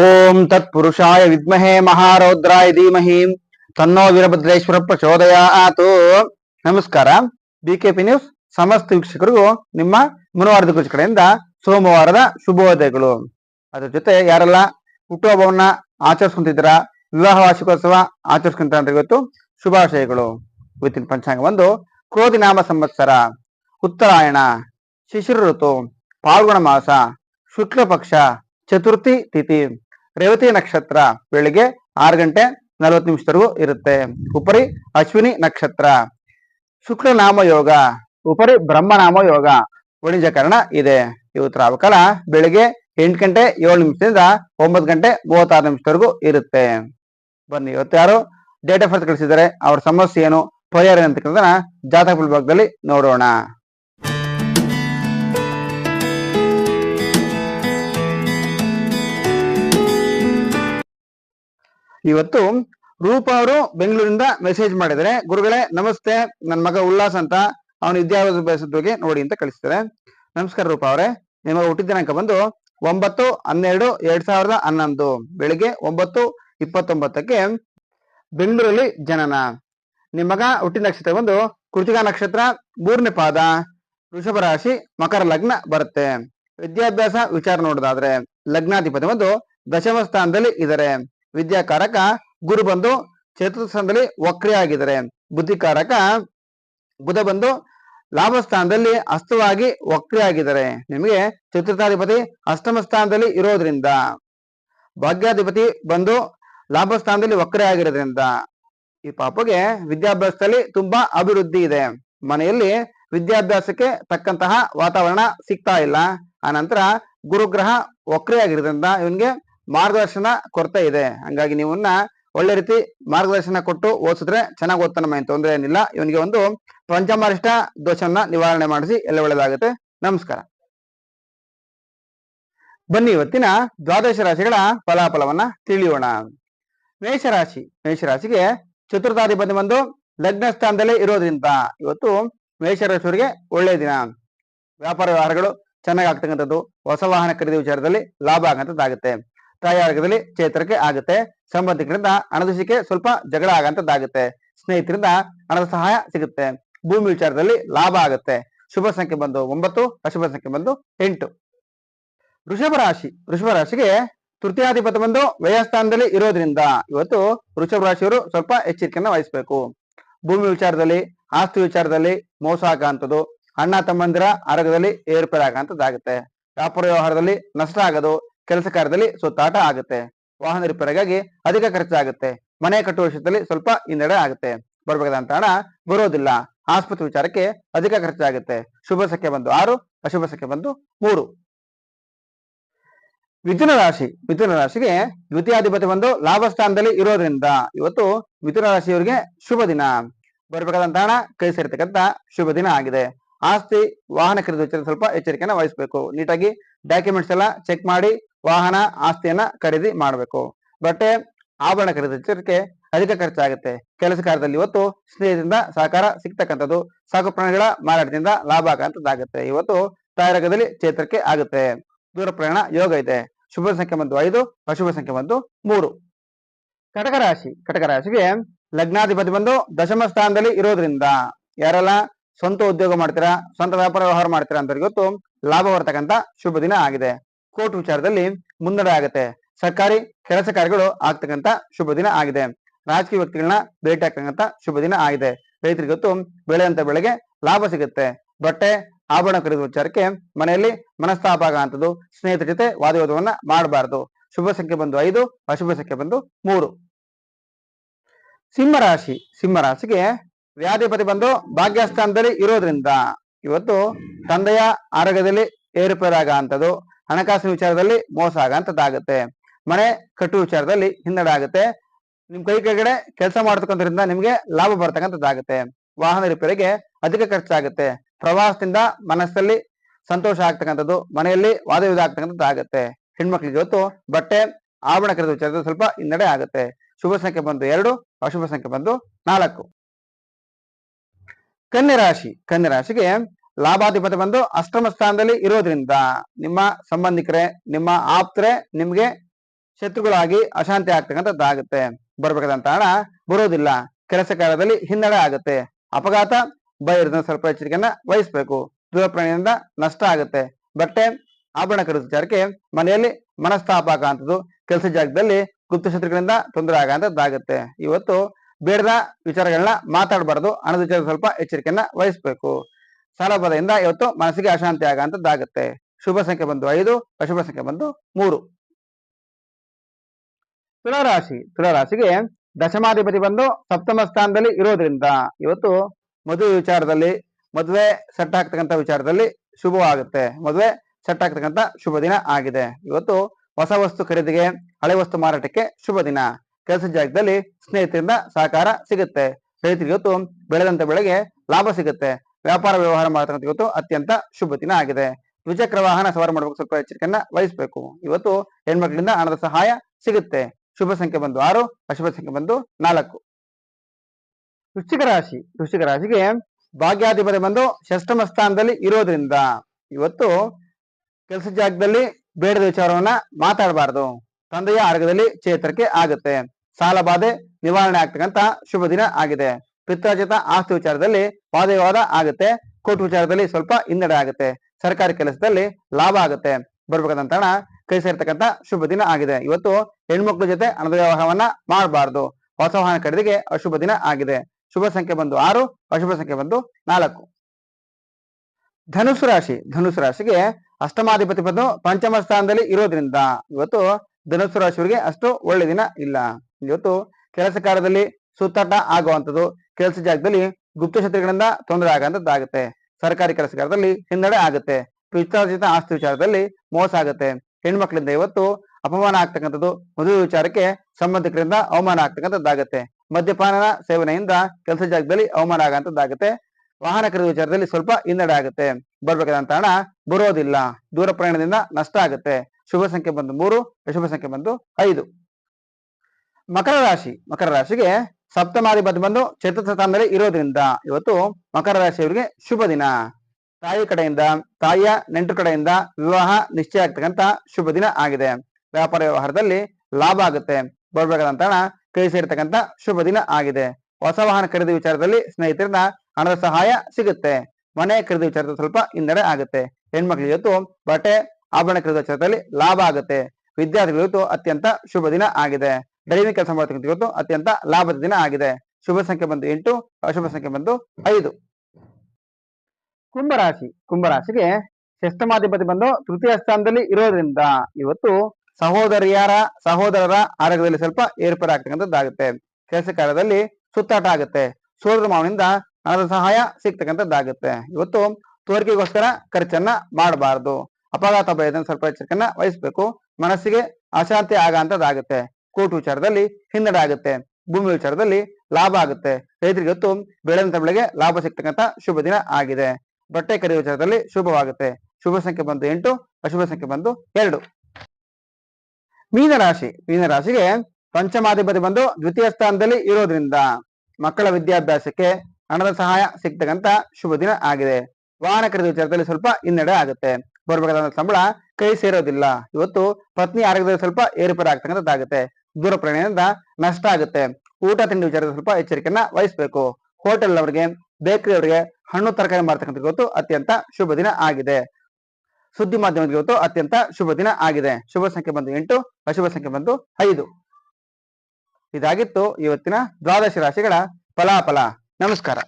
ಓಂ ತತ್ಪುರುಷಾಯ ವಿದ್ಮಹೇ ಮಹಾರೌದ್ರಾಯ ಧೀಮಹಿ ತನ್ನೋ ವೀರಭದ್ರೇಶ್ವರ ಪ್ರಚೋದಯ ಆತು ನಮಸ್ಕಾರ ಬಿ ಕೆ ಪಿ ನ್ಯೂಸ್ ಸಮಸ್ತ ವೀಕ್ಷಕರಿಗೂ ನಿಮ್ಮ ಮನವಾರದ ಕೃಷಿ ಕಡೆಯಿಂದ ಸೋಮವಾರದ ಶುಭೋದಯಗಳು. ಅದ್ರ ಜೊತೆ ಯಾರೆಲ್ಲ ಹುಟ್ಟುಹಬ್ಬವನ್ನ ಆಚರಿಸ್ಕೊಂತಿದ್ದೀರಾ, ವಿವಾಹ ವಾರ್ಷಿಕೋತ್ಸವ ಆಚರಿಸ್ಕೊಂತ ಅಂತ ಇವತ್ತು ಶುಭಾಶಯಗಳು. ಇವತ್ತಿನ ಪಂಚಾಂಗ ಒಂದು ಕ್ರೋಧಿ ನಾಮ ಸಂವತ್ಸರ, ಉತ್ತರಾಯಣ ಶಿಶಿರ ಋತು ಪಾಲ್ಗುಣ ಮಾಸ ಶುಕ್ಲ ಪಕ್ಷ ಚತುರ್ಥಿ ತಿಥಿ, ರೇವತಿ ನಕ್ಷತ್ರ ಬೆಳಿಗ್ಗೆ ಆರು ಗಂಟೆ ನಲವತ್ತು ನಿಮಿಷದವರೆಗೂ ಇರುತ್ತೆ. ಉಪರಿ ಅಶ್ವಿನಿ ನಕ್ಷತ್ರ, ಶುಕ್ರನಾಮ ಯೋಗ, ಉಪರಿ ಬ್ರಹ್ಮನಾಮ ಯೋಗ ವಣಿಜಕರಣ ಇದೆ. ಇವತ್ತು ರಾವಕಾಲ ಬೆಳಿಗ್ಗೆ ಎಂಟು ಗಂಟೆ ಏಳು ನಿಮಿಷದಿಂದ ಒಂಬತ್ತು ಗಂಟೆ ಮೂವತ್ತಾರು ನಿಮಿಷದವರೆಗೂ ಇರುತ್ತೆ. ಬನ್ನಿ, ಇವತ್ತು ಯಾರು ಡೇಟ್ ಆಫ್ ಬರ್ತ್ ಕಳಿಸಿದ್ದಾರೆ, ಅವ್ರ ಸಮಸ್ಯೆ ಏನು, ಪರಿಹಾರ ಅಂತ ಜಾತಕ ವಿಭಾಗದಲ್ಲಿ ನೋಡೋಣ. ಇವತ್ತು ರೂಪ ಅವರು ಬೆಂಗಳೂರಿಂದ ಮೆಸೇಜ್ ಮಾಡಿದರೆ ಗುರುಗಳೇ, ನಮಸ್ತೆ. ನನ್ನ ಮಗ ಉಲ್ಲಾಸ್ ಅಂತ. ಅವನ ವಿದ್ಯಾಭ್ಯಾಸದ ಬಗ್ಗೆ ನೋಡಿ ಅಂತ ಕಳಿಸ್ತಾರೆ. ನಮಸ್ಕಾರ ರೂಪ ಅವರೇ. ನಿಮ್ಮ ಹುಟ್ಟಿದ ದಿನಾಂಕ ಬಂದು ಒಂಬತ್ತು, ಹನ್ನೆರಡು, ಎರಡ್ ಸಾವಿರದ ಹನ್ನೊಂದು. ಬೆಳಿಗ್ಗೆ ಒಂಬತ್ತು, ಇಪ್ಪತ್ತೊಂಬತ್ತಕ್ಕೆ ಬೆಂಗಳೂರಲ್ಲಿ ಜನನ. ನಿಮ್ಮ ಮಗ ಹುಟ್ಟಿದ ನಕ್ಷತ್ರ ಬಂದು ಕೃತಿಕಾ ನಕ್ಷತ್ರ, ಮೂರನೇ ಪಾದ, ವೃಷಭ ರಾಶಿ, ಮಕರ ಲಗ್ನ ಬರುತ್ತೆ. ವಿದ್ಯಾಭ್ಯಾಸ ವಿಚಾರ ನೋಡೋದಾದ್ರೆ ಲಗ್ನಾಧಿಪತಿ ಬಂದು ದಶಮ ಸ್ಥಾನದಲ್ಲಿ ಇದ್ದಾರೆ ವಿದ್ಯಾಕಾರಕ ಗುರು ಬಂದು ಚತುರ್ಥಾನದಲ್ಲಿ ವಕ್ರಿ ಆಗಿದ್ದಾರೆ. ಬುದ್ಧಿಕಾರಕ ಬುಧ ಬಂದು ಲಾಭ ಸ್ಥಾನದಲ್ಲಿ ಅಸ್ತವಾಗಿ ವಕ್ರಿ ಆಗಿದ್ದಾರೆ. ನಿಮಗೆ ಚತುರ್ಥಾಧಿಪತಿ ಅಷ್ಟಮ ಸ್ಥಾನದಲ್ಲಿ ಇರೋದ್ರಿಂದ, ಭಾಗ್ಯಾಧಿಪತಿ ಬಂದು ಲಾಭ ಸ್ಥಾನದಲ್ಲಿ ವಕ್ರಿ ಆಗಿರೋದ್ರಿಂದ ಈ ಪಾಪಗೆ ವಿದ್ಯಾಭ್ಯಾಸದಲ್ಲಿ ತುಂಬಾ ಅಭಿವೃದ್ಧಿ ಇದೆ. ಮನೆಯಲ್ಲಿ ವಿದ್ಯಾಭ್ಯಾಸಕ್ಕೆ ತಕ್ಕಂತಹ ವಾತಾವರಣ ಸಿಗ್ತಾ ಇಲ್ಲ. ಆನಂತರ ಗುರುಗ್ರಹ ವಕ್ರಿ ಆಗಿರೋದ್ರಿಂದ ಇವನ್ಗೆ ಮಾರ್ಗದರ್ಶನ ಕೊರತೆ ಇದೆ. ಹಂಗಾಗಿ ನೀವನ್ನ ಒಳ್ಳೆ ರೀತಿ ಮಾರ್ಗದರ್ಶನ ಕೊಟ್ಟು ಓದಿಸಿದ್ರೆ ಚೆನ್ನಾಗಿ ಓದ್ತಾನೆ ಮೈನ್ ತೊಂದರೆ ಏನಿಲ್ಲ. ಇವನಿಗೆ ಒಂದು ಪಂಚಮಾರಿಷ್ಟ ದೋಷವನ್ನ ನಿವಾರಣೆ ಮಾಡಿಸಿ ಎಲ್ಲ ಒಳ್ಳೆದಾಗುತ್ತೆ. ನಮಸ್ಕಾರ. ಬನ್ನಿ ಇವತ್ತಿನ ದ್ವಾದಶ ರಾಶಿಗಳ ಫಲಾಫಲವನ್ನ ತಿಳಿಯೋಣ. ಮೇಷರಾಶಿ, ಮೇಷರಾಶಿಗೆ ಚತುರ್ಥಾಧಿಪತಿ ಬಂದು ಲಗ್ನ ಸ್ಥಾನದಲ್ಲಿ ಇರೋದ್ರಿಂದ ಇವತ್ತು ಮೇಷರಾಶಿಯವರಿಗೆ ಒಳ್ಳೆಯ ದಿನ. ವ್ಯಾಪಾರ ವ್ಯವಹಾರಗಳು ಚೆನ್ನಾಗಿ ಆಗ್ತಕ್ಕಂಥದ್ದು. ಹೊಸ ವಾಹನ ಖರೀದಿ ವಿಚಾರದಲ್ಲಿ ಲಾಭ ಆಗಂತದ್ದಾಗುತ್ತೆ ತಾಯಿಯಾರ್ಗದಲ್ಲಿ ಚೇತರಿಕೆ ಆಗುತ್ತೆ. ಸಂಬಂಧಿಕರಿಂದ ಹಣದ ವಿಷಯಕ್ಕೆ ಸ್ವಲ್ಪ ಜಗಳ ಆಗಂತದ್ದಾಗುತ್ತೆ ಸ್ನೇಹಿತರಿಂದ ಹಣದ ಸಹಾಯ ಸಿಗುತ್ತೆ. ಭೂಮಿ ವಿಚಾರದಲ್ಲಿ ಲಾಭ ಆಗುತ್ತೆ. ಶುಭ ಸಂಖ್ಯೆ ಬಂದು ಒಂಬತ್ತು, ಅಶುಭ ಸಂಖ್ಯೆ ಬಂದು ಎಂಟು. ವೃಷಭ ರಾಶಿ. ವೃಷಭ ರಾಶಿಗೆ ತೃತೀಯಾಧಿಪತಿ ಬಂದು ವ್ಯಯಸ್ಥಾನದಲ್ಲಿ ಇರೋದ್ರಿಂದ ಇವತ್ತು ವೃಷಭ ರಾಶಿಯವರು ಸ್ವಲ್ಪ ಎಚ್ಚರಿಕೆಯನ್ನು ವಹಿಸಬೇಕು. ಭೂಮಿ ವಿಚಾರದಲ್ಲಿ, ಆಸ್ತಿ ವಿಚಾರದಲ್ಲಿ ಮೋಸ ಆಗುವಂಥದ್ದು ಅಣ್ಣ ತಮ್ಮಂದಿರ ಆರೋಗ್ಯದಲ್ಲಿ ಏರ್ಪೇರಾಗುವಂಥದ್ದಾಗುತ್ತೆ ವ್ಯಾಪಾರ ವ್ಯವಹಾರದಲ್ಲಿ ನಷ್ಟ ಆಗೋದು ಕೆಲಸ ಕಾರ್ಯದಲ್ಲಿ ಸುತ್ತಾಟ ಆಗುತ್ತೆ. ವಾಹನ ರಿಪೇರಿಗಾಗಿ ಅಧಿಕ ಖರ್ಚಾಗುತ್ತೆ. ಮನೆ ಕಟ್ಟುವ ವಿಷಯದಲ್ಲಿ ಸ್ವಲ್ಪ ಹಿನ್ನಡೆ ಆಗುತ್ತೆ. ಬರ್ಬೇಕಾದಂತ ಹಣ ಬರೋದಿಲ್ಲ. ಆಸ್ಪತ್ರೆ ವಿಚಾರಕ್ಕೆ ಅಧಿಕ ಖರ್ಚಾಗುತ್ತೆ. ಶುಭ ಸಂಖ್ಯೆ ಬಂದು ಆರು, ಅಶುಭ ಸಂಖ್ಯೆ ಬಂದು ಮೂರು. ಮಿಥುನ ರಾಶಿ ಮಿಥುನ ರಾಶಿಗೆ ದ್ವಿತೀಯಾಧಿಪತಿ ಬಂದು ಲಾಭ ಸ್ಥಾನದಲ್ಲಿ ಇರೋದ್ರಿಂದ ಇವತ್ತು ಮಿಥುನ ರಾಶಿಯವರಿಗೆ ಶುಭ ದಿನ. ಬರಬೇಕಾದಂತ ಹಣ ಕೈ ಸೇರ್ತಕ್ಕಂತ ಶುಭ ದಿನ ಆಗಿದೆ. ಆಸ್ತಿ, ವಾಹನ ಖರೀದಿ ವಿಚಾರ ಸ್ವಲ್ಪ ಎಚ್ಚರಿಕೆಯನ್ನು ವಹಿಸಬೇಕು. ನೀಟಾಗಿ ಡಾಕ್ಯುಮೆಂಟ್ಸ್ ಎಲ್ಲ ಚೆಕ್ ಮಾಡಿ ವಾಹನ ಆಸ್ತಿಯನ್ನ ಖರೀದಿ ಮಾಡಬೇಕು. ಬಟ್ಟೆ ಆಭರಣ ಖರೀದಿ ವಿಚಾರಕ್ಕೆ ಅಧಿಕ ಖರ್ಚಾಗುತ್ತೆ. ಕೆಲಸ ಕಾರ್ಯದಲ್ಲಿ ಇವತ್ತು ಸ್ನೇಹದಿಂದ ಸಹಕಾರ ಸಿಗ್ತಕ್ಕಂಥದ್ದು. ಸಾಕು ಪ್ರಾಣಿಗಳ ಮಾರಾಟದಿಂದ ಲಾಭ ಆಗಂತದ್ದಾಗುತ್ತೆ ಇವತ್ತು ತಾಯರಗದಲ್ಲಿ ಚೇತರಿಕೆ ಆಗುತ್ತೆ. ದೂರ ಪ್ರಯಾಣ ಯೋಗ ಇದೆ. ಶುಭ ಸಂಖ್ಯೆ ಬಂದು ಐದು, ಅಶುಭ ಸಂಖ್ಯೆ ಬಂದು ಮೂರು. ಕಟಕ ರಾಶಿ, ಕಟಕ ರಾಶಿಗೆ ಲಗ್ನಾಧಿಪತಿ ಬಂದು ದಶಮ ಸ್ಥಾನದಲ್ಲಿ ಇರೋದ್ರಿಂದ ಯಾರೆಲ್ಲ ಸ್ವಂತ ಉದ್ಯೋಗ ಮಾಡ್ತೀರಾ, ಸ್ವಂತ ವ್ಯಾಪಾರ ವ್ಯವಹಾರ ಮಾಡ್ತೀರಾ ಅಂತ ಇವತ್ತು ಲಾಭ ಬರ್ತಕ್ಕಂಥ ಶುಭ ದಿನ ಆಗಿದೆ. ಕೋರ್ಟ್ ವಿಚಾರದಲ್ಲಿ ಮುನ್ನಡೆ ಆಗುತ್ತೆ. ಸರ್ಕಾರಿ ಕೆಲಸ ಕಾರ್ಯಗಳು ಆಗ್ತಕ್ಕಂತ ಶುಭ ದಿನ ಆಗಿದೆ. ರಾಜಕೀಯ ವ್ಯಕ್ತಿಗಳನ್ನ ಭೇಟಿ ಆಗ್ತಕ್ಕಂತ ಶುಭ ದಿನ ಆಗಿದೆ. ರೈತರಿಗೆ ಇವತ್ತು ಬೆಳೆಯಂತ ಬೆಳೆಗೆ ಲಾಭ ಸಿಗುತ್ತೆ. ಬಟ್ಟೆ, ಆಭರಣ ಖರೀದಿ ವಿಚಾರಕ್ಕೆ ಮನೆಯಲ್ಲಿ ಮನಸ್ತಾಪ ಆಗುವಂಥದ್ದು ಸ್ನೇಹಿತರ ಜೊತೆ ವಾದವಿವಾದವನ್ನ ಮಾಡಬಾರದು. ಶುಭ ಸಂಖ್ಯೆ ಬಂದು ಐದು, ಅಶುಭ ಸಂಖ್ಯೆ ಬಂದು ಮೂರು. ಸಿಂಹರಾಶಿ ಸಿಂಹರಾಶಿಗೆ ವ್ಯಾಧಿಪತಿ ಬಂದು ಭಾಗ್ಯಸ್ಥಾನದಲ್ಲಿ ಇರೋದ್ರಿಂದ ಇವತ್ತು ತಂದೆಯ ಆರೋಗ್ಯದಲ್ಲಿ ಏರುಪೇರಾಗಂಥದ್ದು. ಹಣಕಾಸಿನ ವಿಚಾರದಲ್ಲಿ ಮೋಸ ಆಗಂತದ್ದಾಗುತ್ತೆ. ಮನೆ ಕಟ್ಟುವ ವಿಚಾರದಲ್ಲಿ ಹಿನ್ನಡೆ ಆಗುತ್ತೆ. ನಿಮ್ ಕೈ ಕೆಳಗಡೆ ಕೆಲಸ ಮಾಡ್ತಕ್ಕಂಥದ್ರಿಂದ ನಿಮ್ಗೆ ಲಾಭ ಬರ್ತಕ್ಕಂಥದ್ದಾಗುತ್ತೆ. ವಾಹನ ರಿಪೇರಿಗೆ ಅಧಿಕ ಖರ್ಚಾಗುತ್ತೆ. ಪ್ರವಾಸದಿಂದ ಮನಸ್ಸಲ್ಲಿ ಸಂತೋಷ ಆಗ್ತಕ್ಕಂಥದ್ದು, ಮನೆಯಲ್ಲಿ ವಾದ ವಿವಾದ ಆಗ್ತಕ್ಕಂಥದ್ದು ಆಗುತ್ತೆ ಹೆಣ್ಮಕ್ಳಿಗೆ ಇವತ್ತು ಬಟ್ಟೆ, ಆಭರಣ ಕರೆದ ವಿಚಾರದಲ್ಲಿ ಸ್ವಲ್ಪ ಹಿನ್ನಡೆ ಆಗುತ್ತೆ. ಶುಭ ಸಂಖ್ಯೆ ಬಂದು ಎರಡು, ಅಶುಭ ಸಂಖ್ಯೆ ಬಂದು ನಾಲ್ಕು. ಕನ್ಯರಾಶಿ ಕನ್ಯರಾಶಿಗೆ ಕನ್ಯಾ ರಾಶಿಗೆ ಲಾಭಾಧಿಪತಿ ಬಂದು ಅಷ್ಟಮ ಸ್ಥಾನದಲ್ಲಿ ಇರೋದ್ರಿಂದ ನಿಮ್ಮ ಸಂಬಂಧಿಕರೇ, ನಿಮ್ಮ ಆಪ್ತರೆ ನಿಮ್ಗೆ ಶತ್ರುಗಳಾಗಿ ಅಶಾಂತಿ ಆಗ್ತಕ್ಕಂಥದ್ದಾಗುತ್ತೆ ಬರ್ಬೇಕಾದಂತ ಹಣ ಬರೋದಿಲ್ಲ. ಕೆಲಸ ಕಾರ್ಯದಲ್ಲಿ ಹಿನ್ನಡೆ ಆಗುತ್ತೆ. ಅಪಘಾತ ಬಯರದ ಸ್ವಲ್ಪ ಎಚ್ಚರಿಕೆಯನ್ನ ವಹಿಸ್ಬೇಕು. ದೂರ ಪ್ರಾಣಿಯಿಂದ ನಷ್ಟ ಆಗುತ್ತೆ. ಬಟ್ಟೆ, ಆಭರಣ ಖರೀದಿ ವಿಚಾರಕ್ಕೆ ಮನೆಯಲ್ಲಿ ಮನಸ್ತಾಪ ಆಗುವಂಥದ್ದು, ಕೆಲಸ ಜಾಗದಲ್ಲಿ ಗುಪ್ತ ಶತ್ರುಗಳಿಂದ ತೊಂದರೆ ಆಗಂತದ್ದಾಗುತ್ತೆ ಇವತ್ತು ಬೇಡದ ವಿಚಾರಗಳನ್ನ ಮಾತಾಡಬಾರದು. ಹಣದ ವಿಚಾರ ಸ್ವಲ್ಪ ಎಚ್ಚರಿಕೆಯನ್ನ ವಹಿಸ್ಬೇಕು. ಸಾಲ ಬಾಧೆಯಿಂದ ಇವತ್ತು ಮನಸ್ಸಿಗೆ ಅಶಾಂತಿ ಆಗಂತದ್ದಾಗುತ್ತೆ. ಶುಭ ಸಂಖ್ಯೆ ಬಂದು ಐದು, ಅಶುಭ ಸಂಖ್ಯೆ ಬಂದು ಮೂರು. ತುಲಾರಾಶಿ, ತುಲಾರಾಶಿಗೆ ದಶಮಾಧಿಪತಿ ಬಂದು ಸಪ್ತಮ ಸ್ಥಾನದಲ್ಲಿ ಇರೋದ್ರಿಂದ ಇವತ್ತು ಮದುವೆ ವಿಚಾರದಲ್ಲಿ, ಮದುವೆ ಸೆಟ್ ಆಗ್ತಕ್ಕಂಥ ವಿಚಾರದಲ್ಲಿ ಶುಭವಾಗುತ್ತೆ ಮದುವೆ ಸೆಟ್ ಆಗ್ತಕ್ಕಂಥ ಶುಭ ದಿನ ಆಗಿದೆ. ಇವತ್ತು ಹೊಸ ವಸ್ತು ಖರೀದಿಗೆ, ಹಳೆ ವಸ್ತು ಮಾರಾಟಕ್ಕೆ ಶುಭ ದಿನ. ಕೆಲಸ ಜಾಗದಲ್ಲಿ ಸ್ನೇಹಿತರಿಂದ ಸಹಕಾರ ಸಿಗುತ್ತೆ. ರೈತರಿಗೆ ಇವತ್ತು ಬೆಳೆದಂತ ಬೆಳೆಗೆ ಲಾಭ ಸಿಗುತ್ತೆ. ವ್ಯಾಪಾರ ವ್ಯವಹಾರ ಮಾಡ್ತಕ್ಕಂಥ ಇವತ್ತು ಅತ್ಯಂತ ಶುಭ ದಿನ ಆಗಿದೆ. ದ್ವಿಚಕ್ರ ವಾಹನ ಸವಾರಿ ಮಾಡಬೇಕು ಸ್ವಲ್ಪ ಎಚ್ಚರಿಕೆಯನ್ನ ವಹಿಸಬೇಕು. ಇವತ್ತು ಹೆಣ್ಮಕ್ಳಿಂದ ಹಣದ ಸಹಾಯ ಸಿಗುತ್ತೆ. ಶುಭ ಸಂಖ್ಯೆ ಬಂದು ಆರು, ಅಶುಭ ಸಂಖ್ಯೆ ಬಂದು ನಾಲ್ಕು. ವೃಶ್ಚಿಕ ರಾಶಿ, ವೃಶ್ಚಿಕ ರಾಶಿಗೆ ಭಾಗ್ಯಾಧಿಪತಿ ಬಂದು ಷಷ್ಟಮ ಸ್ಥಾನದಲ್ಲಿ ಇರೋದ್ರಿಂದ ಇವತ್ತು ಕೆಲಸ ಜಾಗದಲ್ಲಿ ಬೇಡದ ವಿಚಾರವನ್ನ ಮಾತಾಡಬಾರದು. ತಂದೆಯ ಆರೋಗ್ಯದಲ್ಲಿ ಚೇತರಿಕೆ ಆಗುತ್ತೆ. ಸಾಲ ಬಾಧೆ ನಿವಾರಣೆ ಆಗ್ತಕ್ಕಂತ ಶುಭ ದಿನ ಆಗಿದೆ. ಪಿತ್ರಾರ್ಜಿತ ಆಸ್ತಿ ವಿಚಾರದಲ್ಲಿ ವಾದವಿವಾದ ಆಗುತ್ತೆ. ಕೋರ್ಟ್ ವಿಚಾರದಲ್ಲಿ ಸ್ವಲ್ಪ ಹಿನ್ನಡೆ ಆಗುತ್ತೆ. ಸರ್ಕಾರಿ ಕೆಲಸದಲ್ಲಿ ಲಾಭ ಆಗುತ್ತೆ. ಬರ್ಬೇಕಾದಂತ ಹಣ ಕೈ ಸೇರ್ತಕ್ಕಂತ ಶುಭ ದಿನ ಆಗಿದೆ. ಇವತ್ತು ಹೆಣ್ಮಕ್ಳ ಜೊತೆ ಹಣದ ವ್ಯವಹಾರವನ್ನ ಮಾಡಬಾರ್ದು. ಹೊಸ ವಾಹನ ಖರೀದಿಗೆ ಅಶುಭ ದಿನ ಆಗಿದೆ. ಶುಭ ಸಂಖ್ಯೆ ಬಂದು ಆರು, ಅಶುಭ ಸಂಖ್ಯೆ ಬಂದು ನಾಲ್ಕು. ಧನುಸು ರಾಶಿ, ಧನುಸು ರಾಶಿಗೆ ಅಷ್ಟಮಾಧಿಪತಿ ಬಂದು ಪಂಚಮ ಸ್ಥಾನದಲ್ಲಿ ಇರೋದ್ರಿಂದ ಇವತ್ತು ಧನುಸು ರಾಶಿಯವರಿಗೆ ಅಷ್ಟು ಒಳ್ಳೆ ದಿನ ಇಲ್ಲ. ಇವತ್ತು ಕೆಲಸ ಕಾರ್ಯದಲ್ಲಿ ಸುತ್ತಾಟ ಆಗುವಂಥದ್ದು. ಕೆಲಸ ಜಾಗದಲ್ಲಿ ಗುಪ್ತಶತ್ರುಗಳಿಂದ ತೊಂದರೆ ಆಗುವಂತದ್ದಾಗುತ್ತೆ ಸರ್ಕಾರಿ ಕೆಲಸ ಕಾರ್ಯದಲ್ಲಿ ಹಿನ್ನಡೆ ಆಗುತ್ತೆ. ಪಿತ್ರಾರ್ಜಿತ ಆಸ್ತಿ ವಿಚಾರದಲ್ಲಿ ಮೋಸ ಆಗುತ್ತೆ. ಹೆಣ್ಮಕ್ಳಿಂದ ಇವತ್ತು ಅಪಮಾನ ಆಗ್ತಕ್ಕಂಥದ್ದು ಮದುವೆ ವಿಚಾರಕ್ಕೆ ಸಂಬಂಧಿಕರಿಂದ ಅವಮಾನ ಆಗ್ತಕ್ಕಂಥದ್ದಾಗುತ್ತೆ. ಮದ್ಯಪಾನ ಸೇವನೆಯಿಂದ ಕೆಲಸ ಜಾಗದಲ್ಲಿ ಅವಮಾನ ಆಗುವಂತದ್ದಾಗುತ್ತೆ ವಾಹನ ಖರೀದಿ ವಿಚಾರದಲ್ಲಿ ಸ್ವಲ್ಪ ಹಿನ್ನಡೆ ಆಗುತ್ತೆ. ಬರ್ಬೇಕಾದಂತ ಹಣ ಬರೋದಿಲ್ಲ. ದೂರ ಪ್ರಯಾಣದಿಂದ ನಷ್ಟ ಆಗುತ್ತೆ. ಶುಭ ಸಂಖ್ಯೆ ಬಂದು ಮೂರು, ಅಶುಭ ಸಂಖ್ಯೆ ಬಂದು ಐದು. ಮಕರ ರಾಶಿ. ಮಕರ ರಾಶಿಗೆ ಸಪ್ತಮಾಧಿಪತಿ ಬಂದು ಚತುರ್ಥ ಸ್ಥಾನದಲ್ಲಿ ಇರೋದ್ರಿಂದ ಇವತ್ತು ಮಕರ ರಾಶಿಯವರಿಗೆ ಶುಭ ದಿನ. ತಾಯಿ ಕಡೆಯಿಂದ, ತಾಯಿಯ ನೆಂಟರು ಕಡೆಯಿಂದ ವಿವಾಹ ನಿಶ್ಚಯ ಆಗ್ತಕ್ಕಂತ ಶುಭ ದಿನ ಆಗಿದೆ. ವ್ಯಾಪಾರ ವ್ಯವಹಾರದಲ್ಲಿ ಲಾಭ ಆಗುತ್ತೆ. ಬರ್ಬೇಕಾದಂತ ಕೈ ಸೇರ್ತಕ್ಕಂತ ಶುಭ ದಿನ ಆಗಿದೆ. ಹೊಸ ವಾಹನ ಖರೀದಿ ವಿಚಾರದಲ್ಲಿ ಸ್ನೇಹಿತರಿಂದ ಹಣದ ಸಹಾಯ ಸಿಗುತ್ತೆ. ಮನೆ ಖರೀದಿ ವಿಚಾರದಲ್ಲಿ ಸ್ವಲ್ಪ ಹಿನ್ನಡೆ ಆಗುತ್ತೆ. ಹೆಣ್ಮಕ್ಳಿಗೆ ಇವತ್ತು ಬಟ್ಟೆ, ಆಭರಣ ಖರೀದಿ ವಿಚಾರದಲ್ಲಿ ಲಾಭ ಆಗುತ್ತೆ. ವಿದ್ಯಾರ್ಥಿಗಳು ಇವತ್ತು ಅತ್ಯಂತ ಶುಭ ದಿನ ಆಗಿದೆ. ಡ್ರೈವಿಂಗ್ ಕೆಲಸ ಮಾಡ್ತಕ್ಕಂಥ ಇವತ್ತು ಅತ್ಯಂತ ಲಾಭದ ದಿನ ಆಗಿದೆ. ಶುಭ ಸಂಖ್ಯೆ ಬಂದು ಎಂಟು, ಅಶುಭ ಸಂಖ್ಯೆ ಬಂದು ಐದು. ಕುಂಭರಾಶಿ, ಕುಂಭರಾಶಿಗೆ ಶ್ರೇಷ್ಠಮಾಧಿಪತಿ ಬಂದು ತೃತೀಯ ಸ್ಥಾನದಲ್ಲಿ ಇರೋದ್ರಿಂದ ಇವತ್ತು ಸಹೋದರಿಯರ ಸಹೋದರರ ಆರೋಗ್ಯದಲ್ಲಿ ಸ್ವಲ್ಪ ಏರ್ಪೇರು ಆಗ್ತಕ್ಕಂಥದ್ದಾಗುತ್ತೆ ಕೆಲಸ ಕಾರ್ಯದಲ್ಲಿ ಸುತ್ತಾಟ ಆಗುತ್ತೆ. ಸೋದರ ಮಾವನಿಂದ ಹಣದ ಸಹಾಯ ಸಿಗ್ತಕ್ಕಂಥದ್ದಾಗುತ್ತೆ. ಇವತ್ತು ತೋರಿಕೆಗೋಸ್ಕರ ಖರ್ಚನ್ನ ಮಾಡಬಾರದು. ಅಪಘಾತ ಭಯದಿಂದ ಸ್ವಲ್ಪ ಎಚ್ಚರಿಕೆಯನ್ನ ವಹಿಸ್ಬೇಕು. ಮನಸ್ಸಿಗೆ ಅಶಾಂತಿ ಆಗಂತದ್ದಾಗುತ್ತೆ ಕೋರ್ಟ್ ವಿಚಾರದಲ್ಲಿ ಹಿನ್ನಡೆ ಆಗುತ್ತೆ. ಭೂಮಿ ವಿಚಾರದಲ್ಲಿ ಲಾಭ ಆಗುತ್ತೆ. ರೈತರಿಗೆ ಇವತ್ತು ಬೆಳೆದಂತ ಬೆಳೆಗೆ ಲಾಭ ಸಿಗ್ತಕ್ಕಂತ ಶುಭ ದಿನ ಆಗಿದೆ. ಬಟ್ಟೆ ಖರೀದಿ ವಿಚಾರದಲ್ಲಿ ಶುಭವಾಗುತ್ತೆ. ಶುಭ ಸಂಖ್ಯೆ ಬಂದು ಎಂಟು, ಅಶುಭ ಸಂಖ್ಯೆ ಬಂದು ಎರಡು. ಮೀನರಾಶಿ ಮೀನರಾಶಿಗೆ ಪಂಚಮಾಧಿಪತಿ ಬಂದು ದ್ವಿತೀಯ ಸ್ಥಾನದಲ್ಲಿ ಇರೋದ್ರಿಂದ ಮಕ್ಕಳ ವಿದ್ಯಾಭ್ಯಾಸಕ್ಕೆ ಹಣದ ಸಹಾಯ ಸಿಗ್ತಕ್ಕಂತ ಶುಭ ದಿನ ಆಗಿದೆ. ವಾಹನ ಖರೀದಿ ವಿಚಾರದಲ್ಲಿ ಸ್ವಲ್ಪ ಹಿನ್ನಡೆ ಆಗುತ್ತೆ. ಬರ್ಬೇಕಾದ ಸಂಬಳ ಕೈ ಸೇರೋದಿಲ್ಲ. ಇವತ್ತು ಪತ್ನಿ ಆರೋಗ್ಯದಲ್ಲಿ ಸ್ವಲ್ಪ ಏರುಪೇರು ಆಗ್ತಕ್ಕಂಥದ್ದಾಗುತ್ತೆ ದೂರ ಪ್ರಯಾಣದಿಂದ ನಷ್ಟ ಆಗುತ್ತೆ. ಊಟ, ತಿಂಡಿ ವಿಚಾರದಲ್ಲಿ ಸ್ವಲ್ಪ ಎಚ್ಚರಿಕೆಯನ್ನ ವಹಿಸಬೇಕು. ಹೋಟೆಲ್ ಅವರಿಗೆ ಬೇಕರಿ ಅವರಿಗೆ ಹಣ್ಣು, ತರಕಾರಿ ಮಾಡ್ತಕ್ಕಂಥ ಇವತ್ತು ಅತ್ಯಂತ ಶುಭ ದಿನ ಆಗಿದೆ. ಸುದ್ದಿ ಮಾಧ್ಯಮದ ಇವತ್ತು ಅತ್ಯಂತ ಶುಭ ದಿನ ಆಗಿದೆ. ಶುಭ ಸಂಖ್ಯೆ ಬಂದು ಎಂಟು, ಅಶುಭ ಸಂಖ್ಯೆ ಬಂದು ಐದು. ಇದಾಗಿತ್ತು ಇವತ್ತಿನ ದ್ವಾದಶ ರಾಶಿಗಳ ಫಲಾಫಲ. ನಮಸ್ಕಾರ.